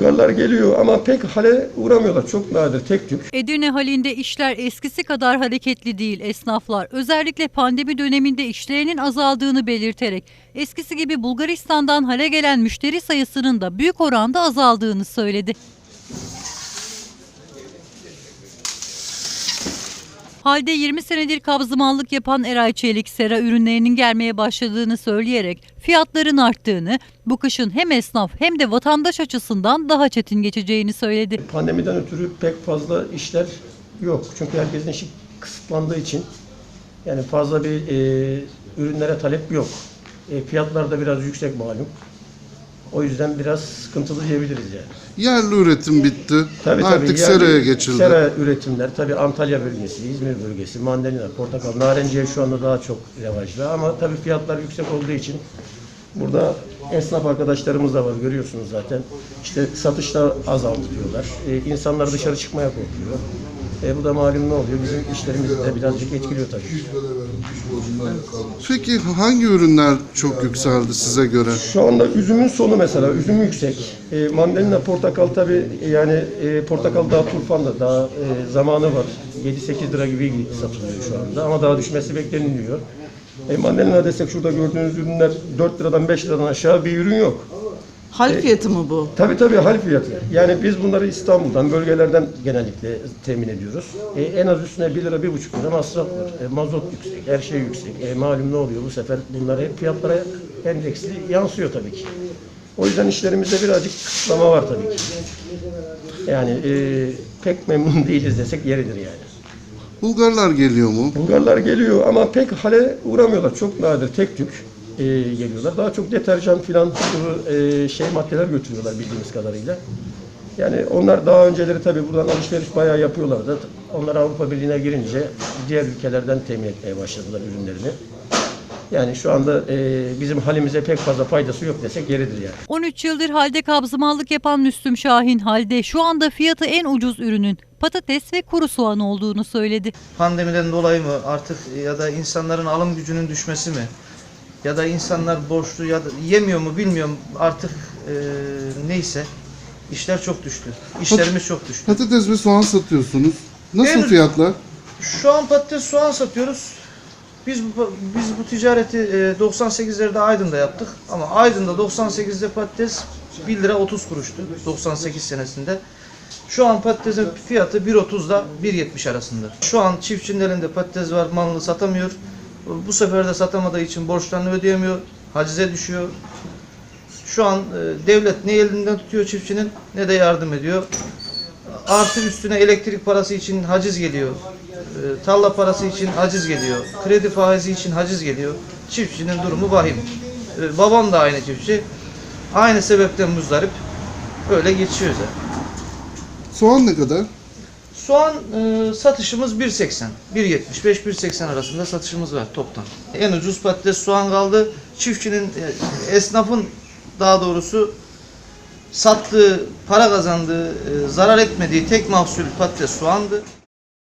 Bulgarlar geliyor ama pek hale uğramıyorlar. Çok nadir, tek tük. Edirne halinde işler eskisi kadar hareketli değil esnaflar. Özellikle pandemi döneminde işlerinin azaldığını belirterek eskisi gibi Bulgaristan'dan hale gelen müşteri sayısının da büyük oranda azaldığını söyledi. Halde 20 senedir kabzımallık yapan Eray Çelik sera ürünlerinin gelmeye başladığını söyleyerek fiyatların arttığını, bu kışın hem esnaf hem de vatandaş açısından daha çetin geçeceğini söyledi. Pandemiden ötürü pek fazla işler yok. Çünkü herkesin işi kısıtlandığı için yani fazla bir e, ürünlere talep yok. E, fiyatlar da biraz yüksek malum. O yüzden biraz sıkıntılı diyebiliriz yani. Yerli üretim bitti. Tabii, Artık tabii. seraya geçildi. Sera üretimler tabii Antalya bölgesi, İzmir bölgesi, mandalina, portakal, narenciye şu anda daha çok revaçta ama tabii fiyatlar yüksek olduğu için burada esnaf arkadaşlarımız da var görüyorsunuz zaten. İşte satışta azaldı diyorlar. Ee, insanlar dışarı çıkmaya korkuyor. E, bu da malum ne oluyor? Bizim işlerimizi de birazcık etkiliyor tabii. Peki hangi ürünler çok yükseldi size göre? Şu anda üzümün sonu mesela, üzüm yüksek. E, mandalina, portakal tabii yani e, portakal daha turfanda, daha e, zamanı var. 7-8 lira gibi satılıyor şu anda ama daha düşmesi bekleniliyor. E, mandalina desek şurada gördüğünüz ürünler 4 liradan 5 liradan aşağı bir ürün yok. Hal fiyatı mı bu? Tabii tabii hal fiyatı. Yani biz bunları İstanbul'dan, bölgelerden genellikle temin ediyoruz. E, en az üstüne 1 lira, 1,5 lira masraf var. E, mazot yüksek, her şey yüksek. E, malum ne oluyor bu sefer bunlar hep fiyatlara endeksli yansıyor tabii ki. O yüzden işlerimizde birazcık kısıtlama var tabii ki. Yani e, pek memnun değiliz desek yeridir yani. Bulgarlar geliyor mu? Bulgarlar geliyor ama pek hale uğramıyorlar. Çok nadir, tek tük e, geliyorlar. Daha çok deterjan filan e, şey maddeler götürüyorlar bildiğimiz kadarıyla. Yani onlar daha önceleri tabii buradan alışveriş bayağı yapıyorlardı. Onlar Avrupa Birliği'ne girince diğer ülkelerden temin etmeye başladılar ürünlerini. Yani şu anda e, bizim halimize pek fazla faydası yok desek yeridir yani. 13 yıldır halde kabzımallık yapan Müslüm Şahin halde şu anda fiyatı en ucuz ürünün patates ve kuru soğan olduğunu söyledi. pandemiden dolayı mı artık ya da insanların alım gücünün düşmesi mi ya da insanlar borçlu ya da yemiyor mu bilmiyorum artık e, neyse işler çok düştü. İşlerimiz çok düştü. Patates ve soğan satıyorsunuz. Nasıl Henüz- fiyatlar? Şu an patates soğan satıyoruz. Biz bu, biz bu ticareti e, 98'lerde Aydın'da yaptık ama Aydın'da 98'de patates 1 lira 30 kuruştu 98 senesinde. Şu an patatesin fiyatı 1.30 ile 1.70 arasında. Şu an çiftçinin elinde patates var, malını satamıyor. Bu sefer de satamadığı için borçlarını ödeyemiyor, hacize düşüyor. Şu an e, devlet ne elinden tutuyor çiftçinin ne de yardım ediyor. Artı üstüne elektrik parası için haciz geliyor. E, tarla parası için haciz geliyor. Kredi faizi için haciz geliyor. Çiftçinin durumu vahim. E, babam da aynı çiftçi. Aynı sebepten muzdarip. Öyle geçiyoruz. yani. Soğan ne kadar? Soğan e, satışımız 1.80. 1.75 1.80 arasında satışımız var toptan. En ucuz patates soğan kaldı. Çiftçinin e, esnafın daha doğrusu sattığı, para kazandığı, e, zarar etmediği tek mahsul patates soğandı.